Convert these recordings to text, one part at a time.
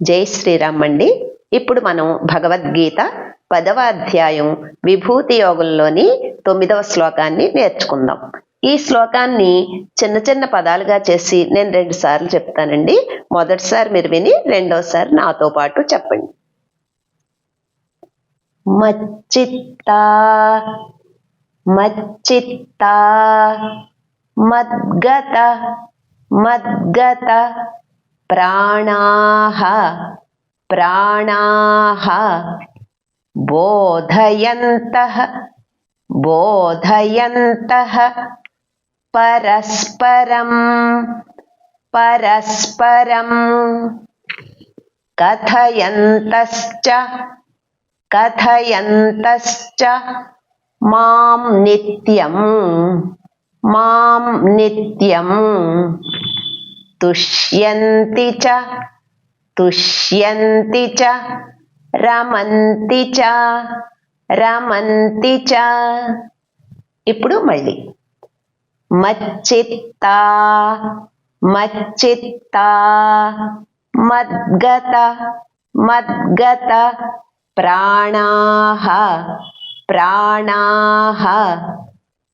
జై శ్రీరామ్ అండి. ఇప్పుడు మనం భగవద్గీత పదవ అధ్యాయం విభూతి యోగంలోని తొమ్మిదవ శ్లోకాన్ని నేర్చుకుందాం. ఈ శ్లోకాన్ని చిన్న చిన్న పదాలుగా చేసి నేను రెండు సార్లు చెప్తానండి. మొదటిసారి మీరు విని రెండోసారి నాతో పాటు చెప్పండి. మచ్చిత్తా మచ్చిత్తా మద్గత మద్గత ప్రాణాः ప్రాణాः బోధయంతः బోధయంతः పరస్పరం పరస్పరం కథయంతశ్చ కథయంతశ్చ మాం నిత్యం మాం నిత్యం తుష్యంతి చ తుష్యంతి చ రమంతి చ రమంతి చ ఇప్పుడు మళ్ళీ. మచ్చిత్తా। మచ్చిత్తా। మద్గత। మద్గత। ప్రాణాः। ప్రాణాः।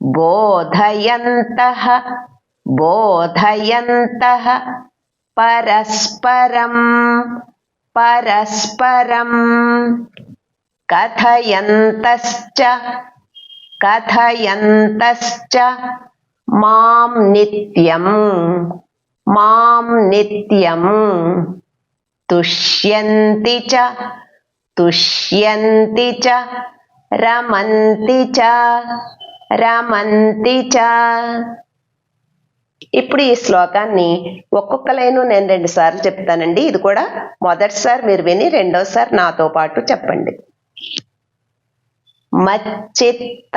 బోధయంతः। బోధయంతः పరస్పరం పరస్పరం కథయంతశ్చ కథయంతశ్చ మాం నిత్యం మాం నిత్యం తుష్యంతి చ తుష్యంతి చ రమంతి చ రమంతి చ ఇప్పుడు ఈ శ్లోకాన్ని ఒక్కొక్క లైను నేను రెండు సార్లు చెప్తానండి. ఇది కూడా మొదటిసారి మీరు విని రెండోసారి నాతో పాటు చెప్పండి. మచ్చిత్తామద్గత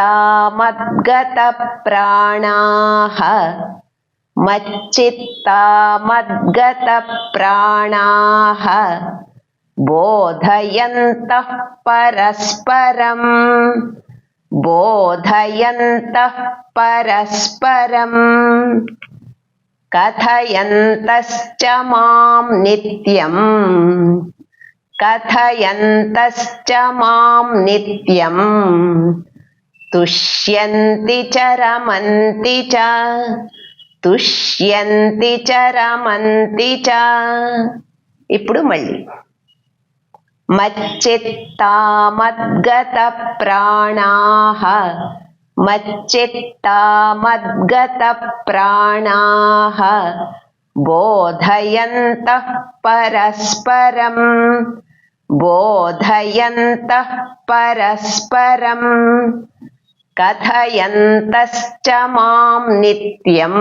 మద్గత మచ్చిత్తామద్గత మచ్చిత్తా మద్గత పరస్పరం. బోధయంత పరస్పరం. కథయంతశ్చ మాం నిత్యం. కథయంతశ్చ మాం నిత్యం. తుష్యంతి చ రమంతి చ. తుష్యంతి చ రమంతి చ. ఇప్పుడు మళ్ళీ. మచ్చిత్తామద్గత మద్గత మచ్చిత్తా మద్గత ప్రాణాః బోధయంతః పరస్పరం బోధయంతః పరస్పరం కథయంతశ్చ మాం నిత్యం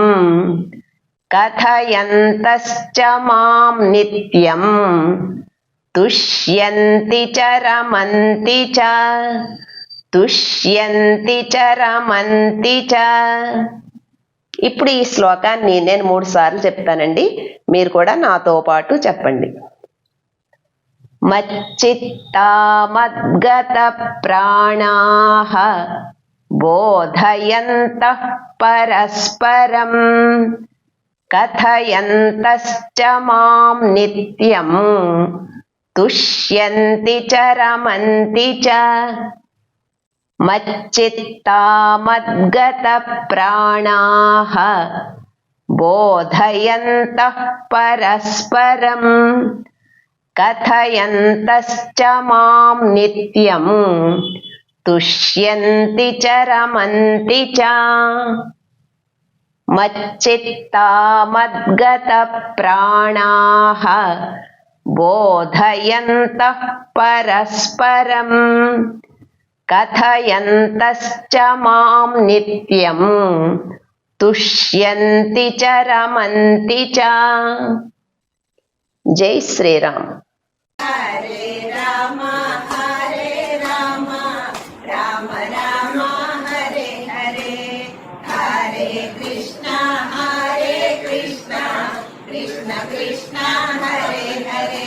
కథయంతశ్చ మాం నిత్యం తుష్యంతి చ రమంతి చ తుష్యంతి చ రమంతి చ. ఇప్పుడు ఈ శ్లోకాన్ని నేను మూడు సార్లు చెప్తానండి. మీరు కూడా నాతో పాటు చెప్పండి. మచ్చిత్తామద్గత ప్రాణాహ బోధయంత బోధయంతః పరస్పరం కథయంతశ్చ మాం నిత్యం. తుష్యంతి చ రమంతి చ. मच्चित्ता मद्गतप्राणाः बोधयन्तः परस्परम्, कथयन्तश्च माँ नित्यम्, तुष्यन्ति च रमन्ति च। मच्चित्ता मद्गतप्राणाः बोधयन्तः परस्परम् कथयन्तश्च माँ नित्यं। तुष्यन्ति च रमन्ति च। जय श्रीराम। हरे राम, हरे हरे कृष्ण कृष्ण, हरे हरे।